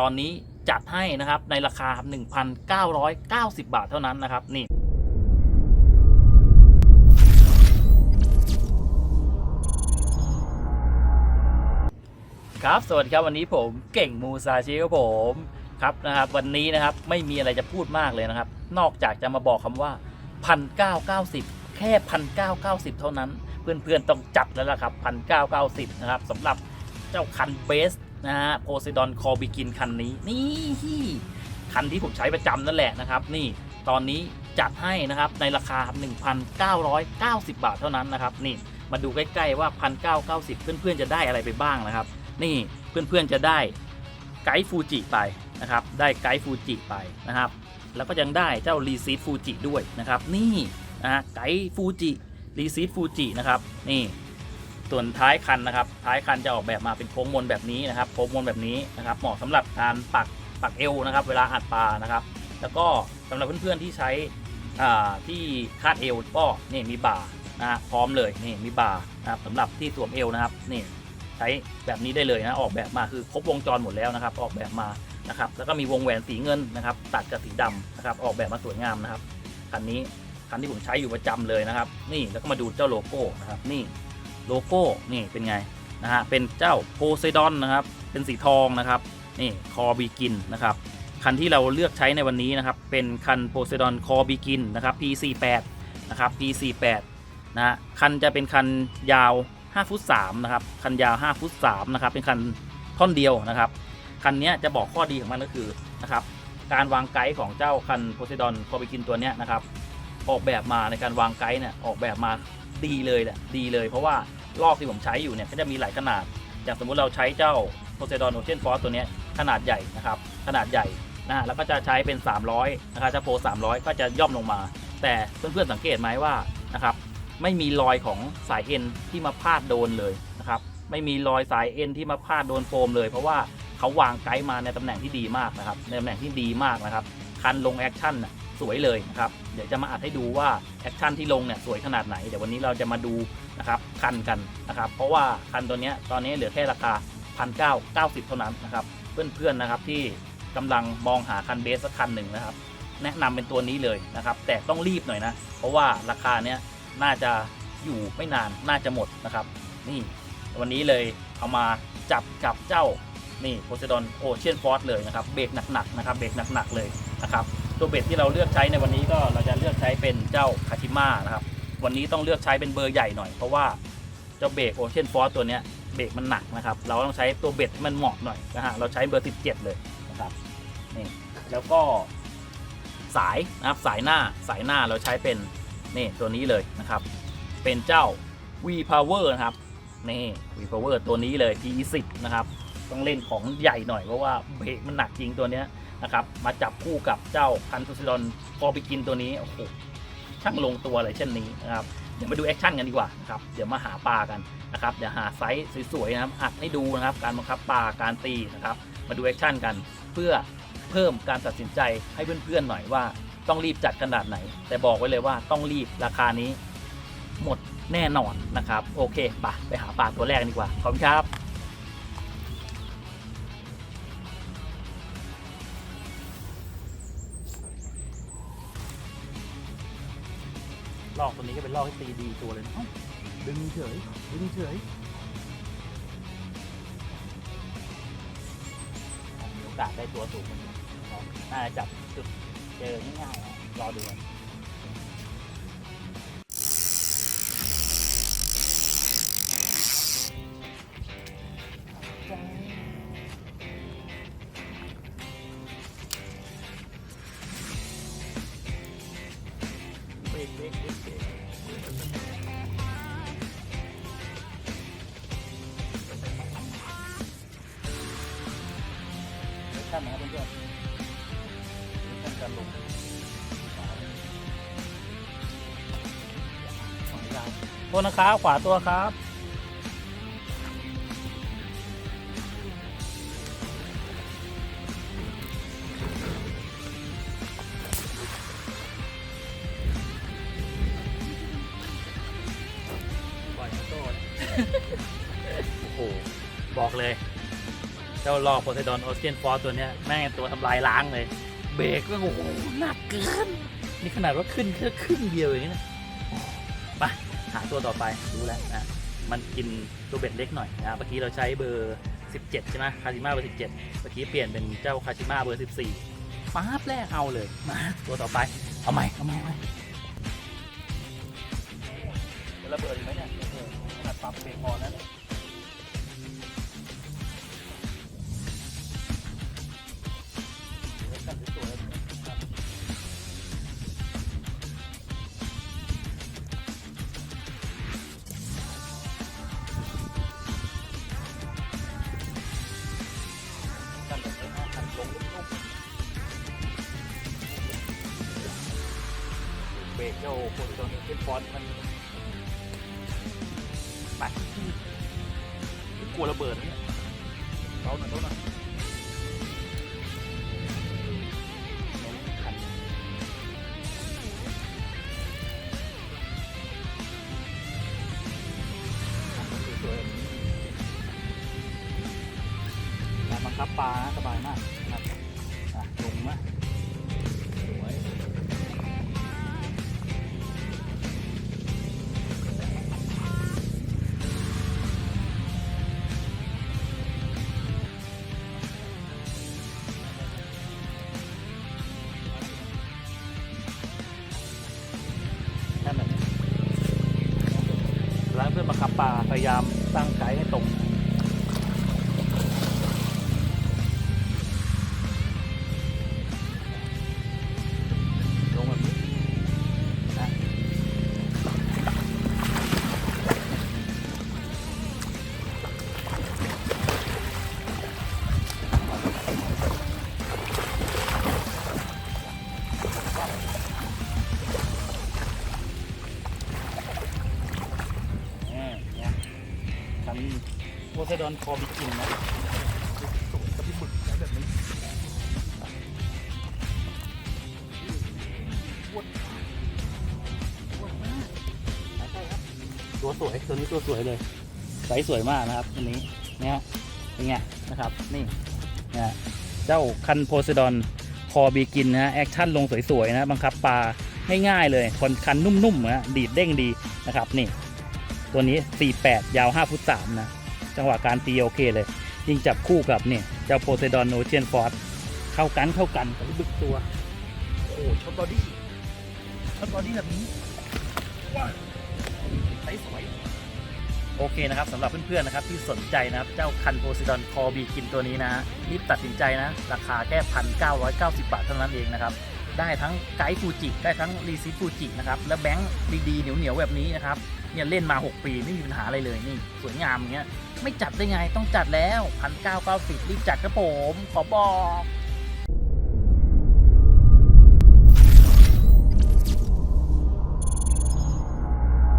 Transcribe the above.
ตอนนี้จัดให้นะครับในราคา 1,990 บาทเท่านั้นนะครับนี่ครับ สวัสดีครับวันนี้ผมเก่งมูซาชิครับผมครับนะครับ วันนี้นะครับไม่มีอะไรจะพูดมากเลยนะครับ นอกจากจะมาบอกคำว่า 1,990 แค่1,990 เท่านั้น เพื่อนๆต้องจับแล้วล่ะครับ 1,990 นะครับสำหรับเจ้าคันเบส นะฮะโพไซดอนคอบิกินคันนี้นี่คันที่ผมใช้ประจำนั่นแหละนะครับ นี่ตอนนี้จัดให้นะครับในราคา 1,990 บาทเท่านั้นนะครับนี่มาดูใกล้ๆว่า 1,990 เพื่อนๆจะได้อะไรไปบ้างนะครับ นี่เพื่อนๆจะได้ไกด์ฟูจิไปนะครับ ได้ไกด์ฟูจิไปนะครับ แล้วก็ยังได้เจ้ารีซีฟฟูจิด้วยนะครับ นี่นะไกด์ฟูจิรีซีฟฟูจินะครับ นี่ ส่วนท้ายคันนะครับ ท้ายคันจะออกแบบมาเป็นโค้งมนแบบนี้นะครับ โค้งมนแบบนี้นะครับ เหมาะสำหรับการปักปักเอวนะครับ เวลาอัดปลานะครับ แล้วก็สำหรับเพื่อนๆที่ใช้ที่คาดเอวก็นี่มีบ่านะฮะพร้อมเลยนี่มีบ่านะครับสำหรับที่สวมเอวนะครับนี่ใช้แบบนี้ได้เลยนะออกแบบมาคือครบวงจรหมดแล้วนะครับ ออกแบบมานะครับ แล้วก็มีวงแหวนสีเงินนะครับ ตัดกับสีดำนะครับ ออกแบบมาสวยงามนะครับคันนี้คันที่ผมใช้อยู่ประจำเลยนะครับ นี่แล้วก็มาดูเจ้าโลโก้นะครับนี่ โลโก้นี่เป็นไงนะฮะเป็นเจ้าโพไซดอนนะครับเป็นสีทองนะครับนี่คอบีกินนะครับคันที่เราเลือกใช้ในวันนี้นะครับเป็นคันโพไซดอนคอบีกินนะครับ P48 นะครับ P48 นะฮะคันจะเป็นคันยาว 5 ฟุต3นะครับคันยาว 5 ฟุต3นะครับเป็นคันท่อนเดียวนะครับคันนี้จะบอกข้อดีของมันก็คือนะครับการวางไกด์ของเจ้าคันโพไซดอนคอบิกินตัวนี้นะครับ ออกแบบมาในการวางไกด์เนี่ยออกแบบมาดีเลยแหละดีเลย เพราะว่าลอกที่ผมใช้อยู่เนี่ยก็จะมีหลายขนาด อย่างสมมุติเราใช้เจ้าโพไซดอนโอเชียนฟอสตัวเนี้ยขนาดใหญ่นะครับขนาดใหญ่นะแล้วก็จะใช้เป็น 300นะครับถ้าโพ300 ก็จะย่อมลงมา แต่เพื่อนๆสังเกตไหมว่านะครับไม่มีรอยของสายเอ็นที่มาพาดโดนเลยนะครับไม่มีรอยสายเอ็นที่มาพาดโดนโฟมเลย เพราะว่าเขาวางไกด์มาในตำแหน่งที่ดีมากนะครับในตำแหน่งที่ดีมากนะครับคันลงแอคชั่นน่ะ สวยเลยนะครับ เดี๋ยวจะมาอัดให้ดูว่าแอคชั่นที่ลงเนี่ยสวยขนาดไหน เดี๋ยววันนี้เราจะมาดูนะครับคันกันนะครับ เพราะว่าคันตัวนี้ตอนนี้เหลือแค่ราคา1,990เท่านั้นนะครับ เพื่อนๆนะครับที่กำลังมองหาคันเบสสักคันหนึ่งนะครับ แนะนำเป็นตัวนี้เลยนะครับ แต่ต้องรีบหน่อยนะ เพราะว่าราคาเนี้ยน่าจะอยู่ไม่นานน่าจะหมดนะครับ นี่วันนี้เลยเอามาจับกับเจ้านี่โพไซดอนโอเชียนฟอร์สเลยนะครับเบรกหนักๆนะครับเบรกหนักๆเลย นะครับตัวเบรกที่เราเลือกใช้ในวันนี้ก็เราจะเลือกใช้เป็นเจ้าคาชิมานะครับวันนี้ต้องเลือกใช้เป็นเบอร์ใหญ่หน่อยเพราะว่าเจ้าเบรกโอเชียนฟอร์ตัวเนี้ยเบรกมันหนักนะครับ เราต้องใช้ตัวเบรกที่มันเหมาะหน่อยนะฮะเราใช้เบอร์ 17 เลยนะครับนี่แล้วก็สายนะครับสายหน้าสายหน้าเราใช้เป็นนี่ตัวนี้เลยนะครับ เป็นเจ้า V Power นะครับนี่ V Power ตัวนี้เลย P10 นะครับ ต้องเล่นของใหญ่หน่อยเพราะว่าเบรกมันหนักจริงตัวเนี้ย นะครับมาจับคู่กับเจ้าคันทูซิดอนพอไปกินตัวนี้โอ้โหช่างลงตัวเลยเช่นนี้นะครับเดี๋ยวมาดูแอคชั่นกันดีกว่านะครับเดี๋ยวมาหาปลากันนะครับเดี๋ยวหาไซส์สวยๆนะครับอัดให้ดูนะครับการบังคับปลาการตีนะครับมาดูแอคชั่นกันเพื่อเพิ่มการตัดสินใจให้เพื่อนๆหน่อยว่าต้องรีบจัดขนาดไหน แต่บอกไว้เลยว่าต้องรีบราคานี้หมดแน่นอนนะครับ โอเคไปไปหาปลาตัวแรกดีกว่าขอบคุณครับ ลอกตัวนี้ก็เป็นลอกที่ตีดีตัวเลยเอ้าดึงเฉยดึงเฉยมีโอกาสได้ตัวสูงกว่านี้น่าจะจับจุดเจอง่ายๆนะรอดูกัน เดี๋ยวขั้นนะครับเพื่อนๆเดี๋ยวขั้นการลงโทษนะครับ ขวาตัวครับปล่อยโต้โอ้โห บอกเลย เจ้าลอกโพไซดอนออสเตนฟอร์ตัวเนี้ยแม่งตัวทำลายล้างเลย เบรกก็โอ้โหหนักเกินนี่ขนาดว่าขึ้นแค่ครึ่งเดียวเองนะไปหาตัวต่อไปรู้แล้วนะมันกินตัวเบ็ดเล็กหน่อยนะเมื่อกี้เราใช้เบอร์ 17 ใช่ไหมคาชิมาเบอร์ 17 เมื่อกี้เปลี่ยนเป็นเจ้าคาชิมาเบอร์ 14ป๊าบแรกเอาเลยมาตัวต่อไปเอาใหม่เอาใหม่เอาใหมระเบิดอีกไหมเนี่ยขนาดปรับเบรกพอนะ ๆเบรกเจ้าคตรตอนนี้เป็นฟอนต์มันไปกลัวระเบิดเนี่ยเราหน่อยเราหน่อยคันคันสวยๆแบบนี้การบังคับปลานะสบายมาก เพื่อนมาขับป่าพยายามตั้งใจให้ตรง ไซดอนคอบิกินนะกับพี่บึกนะแบบนี้ใช่ครับ ตัวสวยตัวนี้ตัวสวยเลยไซส์สวยมากนะครับอันนี้เนี่ยเป็นไงนะครับนี่นะเจ้าคันโพไซดอนคอบีกินนะฮะแอคชั่นลงสวยๆนะบังคับปลาง่ายๆเลยคนคันนุ่มๆนะดีดเด้งดีนะครับนี่ ตัวนี้ 48 ยาว 5 ฟุต3นะ จังหวะการตีโอเคเลย ยิ่งจับคู่กับเนี่ยเจ้าโพไซดอนโอเชียนฟอร์ดเข้ากันเข้ากันกับบึกตัว โอ้ช็อตบอดี้ช็อตบอดี้แบบนี้ใสสวยโอเคนะครับสำหรับเพื่อนๆนะครับที่สนใจนะครับ เจ้าคันโพซิดอนคอบีกินตัวนี้นะรีบตัดสินใจนะ ราคาแค่พันเก้าร้อยเก้าสิบบาทเท่านั้นเองนะครับ ได้ทั้งไกด์ฟูจิได้ทั้งรีซิฟูจินะครับและแบงค์ดีๆเหนียวๆแบบนี้นะครับเนี่ยเล่นมา 6 ปีไม่มีปัญหาอะไรเลยนี่ สวยงามอย่างเงี้ยไม่จัดได้ไงต้องจัดแล้วพันเก้าเก้าสิบรีบจัดครับผมขอบอก